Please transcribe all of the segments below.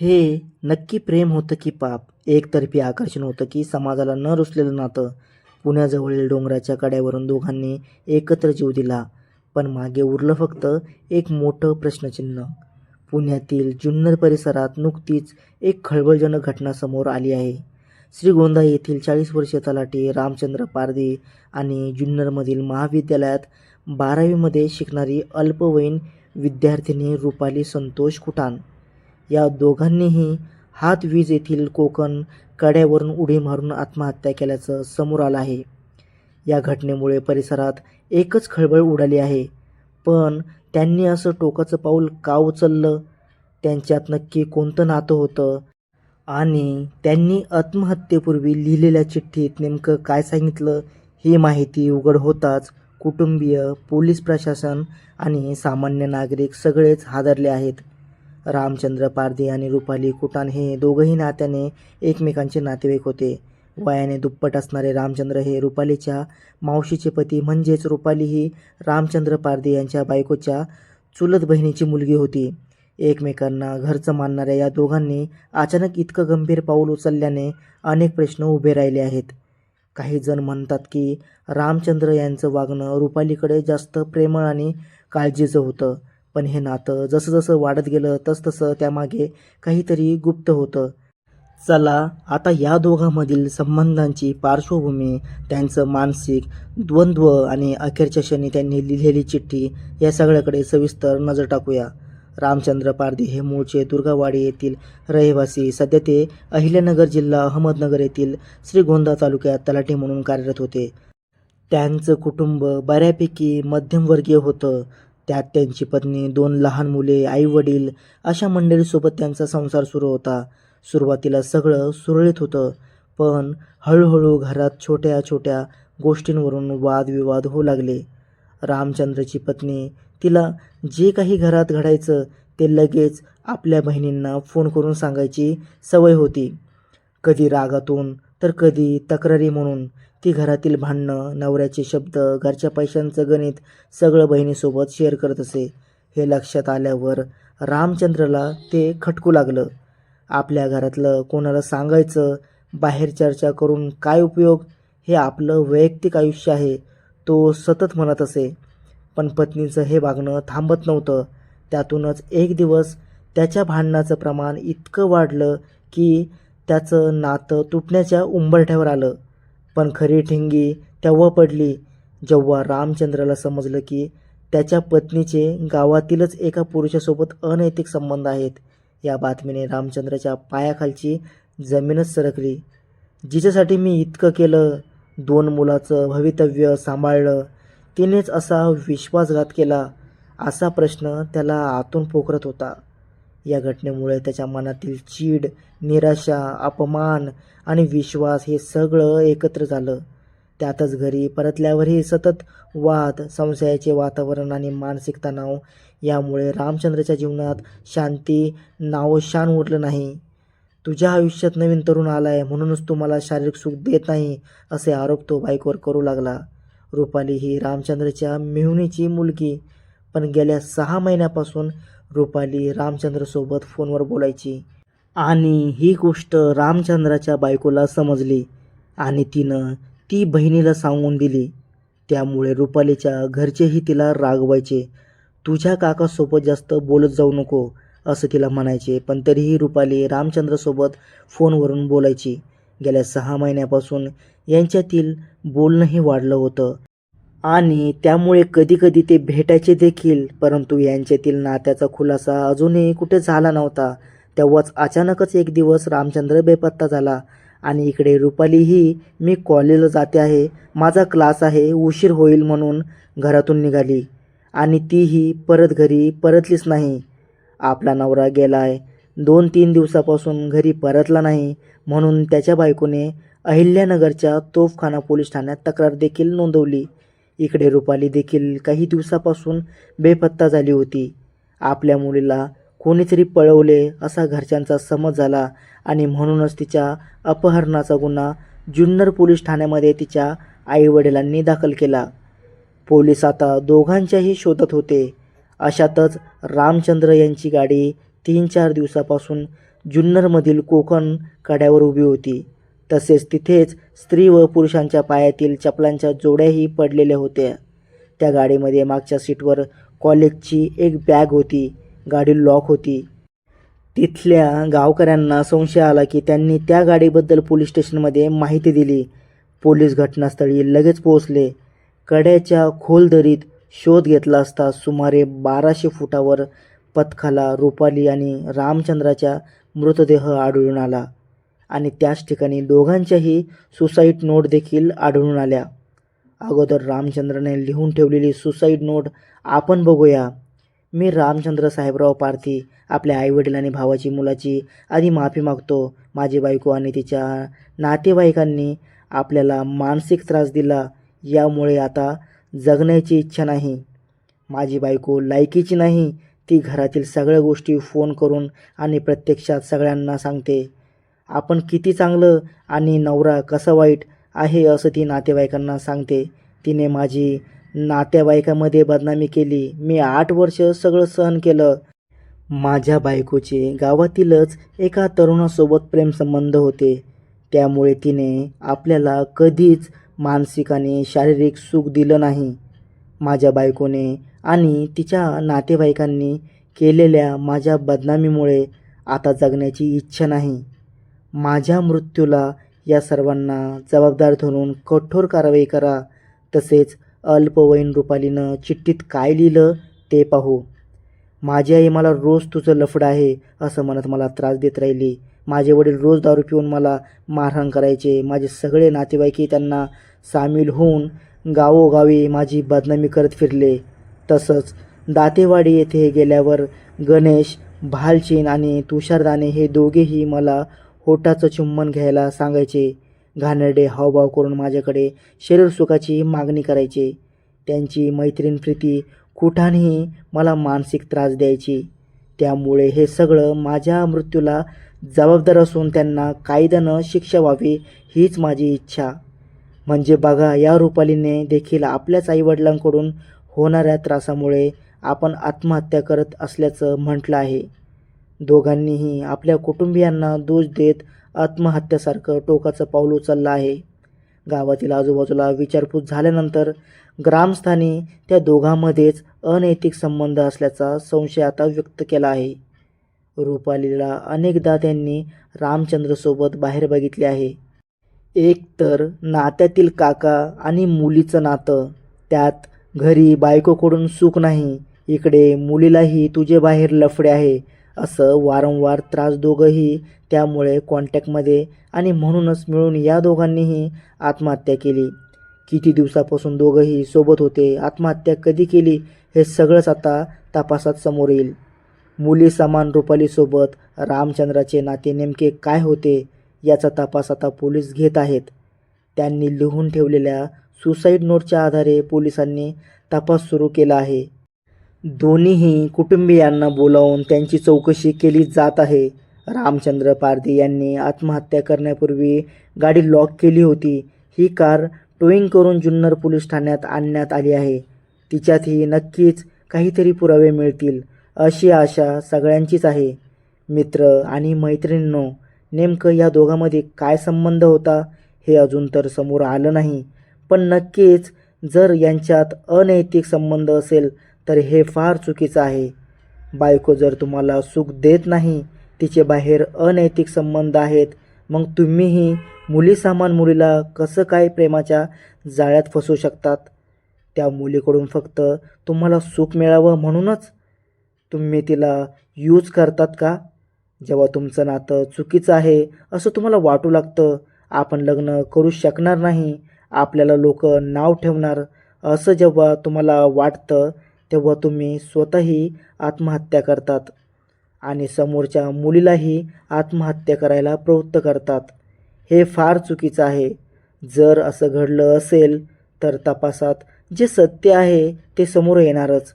हे नक्की प्रेम होतं की पाप? एकतर्फी आकर्षण होतं की समाजाला न रुचलेलं नातं? पुण्याजवळील डोंगराच्या कड्यावरून दोघांनी एकत्र जीव दिला पण मागे उरलं फक्त एक मोठं प्रश्नचिन्ह. पुण्यातील जुन्नर परिसरात नुकतीच एक खळबळजनक घटना समोर आली आहे. श्रीगोंदा येथील चाळीस वर्षीय तलाठी रामचंद्र पारदे आणि जुन्नरमधील महाविद्यालयात बारावीमध्ये शिकणारी अल्पवयीन विद्यार्थिनी रुपाली संतोष खुटाण या दोघांनीही हातवीज येथील कोकण कड्यावरून उडी मारून आत्महत्या केल्याचं समोर आलं आहे. या घटनेमुळे परिसरात एकच खळबळ उडाली आहे. पण त्यांनी असं टोकाचं पाऊल का उचललं? त्यांच्यात नक्की कोणतं नातं होतं? आणि त्यांनी आत्महत्येपूर्वी लिहिलेल्या चिठ्ठीत नेमकं काय सांगितलं? ही माहिती उघड होताच कुटुंबीय पोलीस प्रशासन आणि सामान्य नागरिक सगळेच हादरले आहेत. रामचंद्र पारधी आणि रुपाली कुटाण हे दोघंही नात्याने एकमेकांचे नातेवाईक होते. वयाने दुप्पट असणारे रामचंद्र हे रुपालीच्या मावशीचे पती. म्हणजेच रुपाली ही रामचंद्र पारधी यांच्या बायकोच्या चुलत बहिणीची मुलगी होती. एकमेकांना घरचं मानणाऱ्या या दोघांनी अचानक इतकं गंभीर पाऊल उचलल्याने अनेक प्रश्न उभे राहिले आहेत. काही जण म्हणतात की रामचंद्र यांचं वागणं रुपालीकडे जास्त प्रेमळ आणि काळजीचं होतं. पण हे नातं जसं जसं वाढत गेलं तसतसं त्यामागे काहीतरी गुप्त होतं. चला आता या दोघांमधील संबंधांची पार्श्वभूमी त्यांचं मानसिक द्वंद्व आणि अखेरच्या क्षणी त्यांनी लिहिलेली चिठ्ठी या सगळ्याकडे सविस्तर नजर टाकूया. रामचंद्र पारधी हे मूळचे दुर्गावाडी येथील रहिवासी. सध्या ते अहिल्यानगर जिल्हा अहमदनगर येथील श्रीगोंदा तालुक्यात तलाठी म्हणून कार्यरत होते. त्यांचं कुटुंब बऱ्यापैकी मध्यमवर्गीय होतं. त्यात त्यांची पत्नी दोन लहान मुले आईवडील अशा मंडळीसोबत त्यांचा संसार सुरू होता. सुरुवातीला सगळं सुरळीत होतं पण हळूहळू घरात छोट्या छोट्या गोष्टींवरून वादविवाद होऊ लागले. रामचंद्रची पत्नी तिला जे काही घरात घडायचं ते लगेच आपल्या बहिणींना फोन करून सांगायची सवय होती. कधी रागातून तर कधी तक्रारी म्हणून ती घरातील भांडणं नवऱ्याचे शब्द घरच्या पैशांचं गणित सगळं बहिणीसोबत शेअर करत असे. हे लक्षात आल्यावर रामचंद्रला ते खटकू लागलं. आपल्या घरातलं कोणाला सांगायचं बाहेर चर्चा करून काय उपयोग हे आपलं वैयक्तिक आयुष्य आहे तो सतत म्हणत असे. पण पत्नीचं हे वागणं थांबत नव्हतं. त्यातूनच एक दिवस त्याच्या भांडणाचं प्रमाण इतकं वाढलं की त्याचं नातं तुटण्याच्या उंबरठ्यावर आलं. पण खरी ठिंगी तेव्हा पडली जेव्हा रामचंद्राला समजलं की त्याच्या पत्नीचे गावातीलच एका पुरुषासोबत अनैतिक संबंध आहेत. या बातमीने रामचंद्राच्या पायाखालची जमीनच सरकली. जिच्यासाठी मी इतकं केलं दोन मुलाचं भवितव्य सांभाळलं तिनेच असा विश्वासघात केला असा प्रश्न त्याला आतून पोखरत होता. या घटनेमुळे त्याच्या मनातील चीड निराशा अपमान आणि विश्वास हे सगळं एकत्र झालं. त्यातच घरी परतल्यावरही सतत वाद संशयाचे वातावरण आणि मानसिक तणाव यामुळे रामचंद्रच्या जीवनात शांती नावशान उरलं नाही. तुझ्या आयुष्यात नवीन तरुण आलाय म्हणूनच तू मला शारीरिक सुख देत नाही असे आरोप तो बाईकवर करू लागला. रुपाली ही रामचंद्रच्या मेहुणीची मुलगी पण गेल्या सहा महिन्यापासून रुपाली रामचंद्रसोबत फोनवर बोलायची. आणि ही गोष्ट रामचंद्राच्या बायकोला समजली आणि तिनं ती बहिणीला सांगून दिली. त्यामुळे रुपालीच्या घरचेही तिला रागवायचे. तुझ्या काकासोबत जास्त बोलत जाऊ नको असं तिला म्हणायचे. पण तरीही रुपाली रामचंद्रसोबत फोनवरून बोलायची. गेल्या सहा महिन्यापासून यांच्यातील बोलणंही वाढलं होतं. आणि त्यामुळे कधीकधी ते भेटायचे देखील परंतु यांच्यातील नात्याचा खुलासा अजूनही कुठे झाला नव्हता. तेव्हाच अचानकच एक दिवस रामचंद्र बेपत्ता झाला आणि इकडे रुपालीही मी कॉलेजला जाते आहे माझा क्लास आहे उशीर होईल म्हणून घरातून निघाली. आणि तीही परत घरी परतलीच नाही. आपला नवरा गेलाय. दोन तीन दिवसापासून घरी परतला नाही म्हणून त्याच्या बायकोने अहिल्यानगरच्या तोफखाना पोलीस ठाण्यात तक्रार देखील नोंदवली. इकडे रुपाली देखील काही दिवसापासून बेपत्ता झाली होती. आपल्या मुलीला कोणीतरी पळवले असा घरच्यांचा समज झाला आणि म्हणूनच तिच्या अपहरणाचा गुन्हा जुन्नर पोलीस ठाण्यामध्ये तिच्या आईवडिलांनी दाखल केला. पोलीस आता दोघांच्याही शोधत होते. अशातच रामचंद्र यांची गाडी तीन चार दिवसापासून जुन्नरमधील कोकण कड्यावर उभी होती. तसेच तिथेच स्त्री व पुरुषांच्या पायातील चपलांच्या जोड्याही पडलेल्या होत्या. त्या गाडीमध्ये मागच्या सीटवर कॉलेजची एक बॅग होती. गाडी लॉक होती. तिथल्या गावकऱ्यांना संशय आला की त्यांनी त्या गाडीबद्दल पोलीस स्टेशनमध्ये माहिती दिली. पोलीस घटनास्थळी लगेच पोहोचले. कड्याच्या खोल दरीत शोध घेतला असता सुमारे बाराशे फुटावर पथकाला रुपाली आणि रामचंद्राच्या मृतदेह आढळून आला. आणि त्याच ठिकाणी दोघांच्याही सुसाईड नोट देखील आढळून आल्या. अगोदर रामचंद्रने लिहून ठेवलेली सुसाईड नोट आपण बघूया. मी रामचंद्र साहेबराव पारथी आपल्या आईवडील आणि भावाची मुलाची आधी माफी मागतो. माझी बायको आणि तिच्या नातेवाईकांनी आपल्याला मानसिक त्रास दिला. यामुळे आता जगण्याची इच्छा नाही. माझी बायको लायकीची नाही. ती घरातील सगळ्या गोष्टी फोन करून आणि प्रत्यक्षात सगळ्यांना सांगते. आपण किती चांगलं आणि नवरा कसा वाईट आहे असं ती नातेवाईकांना सांगते. तिने माझी नातेवाईकामध्ये बदनामी केली. मी आठ वर्ष सगळं सहन केलं. माझ्या बायकोचे गावातीलच एका तरुणासोबत प्रेमसंबंध होते. त्यामुळे तिने आपल्याला कधीच मानसिक आणि शारीरिक सुख दिलं नाही. माझ्या बायकोने आणि तिच्या नातेवाईकांनी केलेल्या माझ्या बदनामीमुळे आता जगण्याची इच्छा नाही. माझ्या मृत्यूला या सर्वांना जबाबदार धरून कठोर कारवाई करा. तसेच अल्पवयीन रुपालीनं चिठ्ठीत काय लिहिलं ते पाहू. माझी आई मला रोज तुझं लफडं आहे असं म्हणत मला त्रास देत राहिली. माझे वडील रोज दारू पिऊन मला मारहाण करायचे. माझे सगळे नातेवाईकही त्यांना सामील होऊन गावोगावी माझी बदनामी करत फिरले. तसंच दातेवाडी येथे गेल्यावर गणेश भालचीन आणि तुषारदाने हे दोघेही मला होटाचं चुंबन घ्यायला सांगायचे. घाणेरडे हावभाव करून माझ्याकडे शरीर सुखाची मागणी करायचे. त्यांची मैत्रीण प्रीती कुठानेही मला मानसिक त्रास द्यायची. त्यामुळे हे सगळं माझ्या मृत्यूला जबाबदार असून त्यांना कायद्यानं शिक्षा व्हावी हीच माझी इच्छा. म्हणजे बघा या रुपालीने देखील आपल्याच आईवडिलांकडून होणाऱ्या त्रासामुळे आपण आत्महत्या करत असल्याचं म्हटलं आहे. दोघांनीही आपल्या कुटुंबियांना दोष देत आत्महत्यासारखं टोकाचं पाऊल उचललं आहे. गावातील आजूबाजूला विचारपूस झाल्यानंतर ग्रामस्थांनी त्या दोघांमध्येच अनैतिक संबंध असल्याचा संशय आता व्यक्त केला आहे. रुपालीला अनेकदा त्यांनी रामचंद्रसोबत बाहेर बघितले आहे. एक तर नात्यातील काका आणि मुलीचं नातं. त्यात घरी बायकोकडून सुख नाही. इकडे मुलीलाही तुझे बाहेर लफडे आहे. असं वारंवार त्रास दोघंही त्यामुळे कॉन्टॅक्टमध्ये आणि म्हणूनच मिळून या दोघांनीही आत्महत्या केली. किती दिवसापासून दोघंही सोबत होते आत्महत्या कधी केली हे सगळंच आता तपासात समोर येईल. मुली समान रुपालीसोबत रामचंद्राचे नाते नेमके काय होते याचा तपास आता पोलीस घेत आहेत. त्यांनी लिहून ठेवलेल्या सुसाईड नोटच्या आधारे पोलिसांनी तपास सुरू केला आहे. दोन्हीही कुटुंबियांना बोलावून त्यांची चौकशी केली जात आहे. रामचंद्र पारधी यांनी आत्महत्या करण्यापूर्वी गाडी लॉक केली होती. ही कार टोईंग करून जुन्नर पोलीस ठाण्यात आणण्यात आली आहे. तिच्यातही नक्कीच काहीतरी पुरावे मिळतील अशी आशा सगळ्यांचीच आहे. मित्र आणि मैत्रिणींनो नेमकं या दोघांमध्ये काय संबंध होता हे अजून तर समोर आलं नाही पण नक्कीच जर यांच्यात अनैतिक संबंध असेल तर हे फार चुकीचं आहे. बायको जर तुम्हाला सुख देत नाही तिचे बाहेर अनैतिक संबंध आहेत मग तुम्हीही मुली सामान मुलीला कसं काय प्रेमाच्या जाळ्यात फसू शकतात? त्या मुलीकडून फक्त तुम्हाला सुख मिळावं म्हणूनच? तुम्ही तिला यूज करतात का? जेव्हा तुमचं नातं चुकीचं आहे असं तुम्हाला वाटू लागतं आपण लग्न करू शकणार नाही आपल्याला लोक नाव ठेवणार. असं जेव्हा तुम्हाला वाटतं तेव्हा तुम्ही स्वतःही आत्महत्या करतात आणि समोरच्या मुलीलाही आत्महत्या करायला प्रवृत्त करतात. हे फार चुकीचं आहे. जर असं घडलं असेल तर तपासात जे सत्य आहे ते समोर येणारच.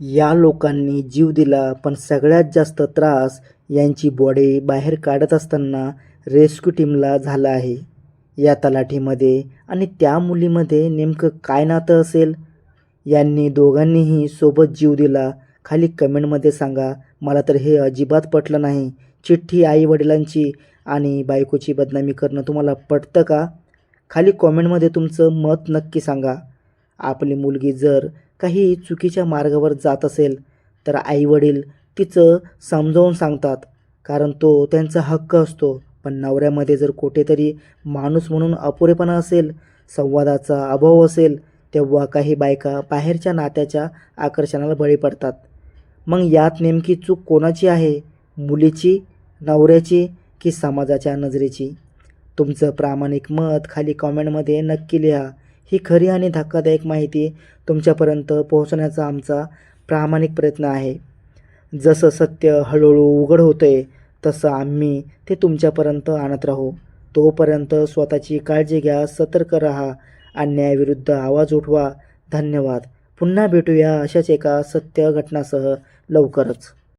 या लोकांनी जीव दिला पण सगळ्यात जास्त त्रास यांची बॉडी बाहेर काढत असताना रेस्क्यू टीमला झाला आहे. या तलाठीमध्ये आणि त्या मुलीमध्ये नेमकं काय नातं असेल? यांनी दोघांनीही सोबत जीव दिला. खाली कमेंटमध्ये सांगा मला तर हे अजिबात पटलं नाही. चिठ्ठी आई वडिलांची आणि बायकोची बदनामी करणं तुम्हाला पटतं का? खाली कॉमेंटमध्ये तुमचं मत नक्की सांगा. आपली मुलगी जर काही चुकीच्या मार्गावर जात असेल तर आईवडील तिचं समजावून सांगतात कारण तो त्यांचा हक्क असतो. पण नवऱ्यामध्ये जर कुठेतरी माणूस म्हणून अपुरेपणा असेल संवादाचा अभाव असेल तेव्हा काही बायका बाहेरच्या नात्याच्या आकर्षणाला बळी पडतात. मग यात नेमकी चूक कोणाची आहे? मुलीची नवऱ्याची की समाजाच्या नजरेची? तुमचं प्रामाणिक मत खाली कॉमेंटमध्ये नक्की लिहा. ही खरी आणि धक्कादायक माहिती तुमच्यापर्यंत पोहोचण्याचा आमचा प्रामाणिक प्रयत्न आहे. जसं सत्य हळूहळू उघड होतं आहे तसं आम्ही ते तुमच्यापर्यंत आणत राहू. तोपर्यंत स्वतःची काळजी घ्या सतर्क राहा अन्यायाविरुद्ध आवाज उठवा. धन्यवाद. पुन्हा भेटूया अशाच एका सत्य घटनासह लवकरच.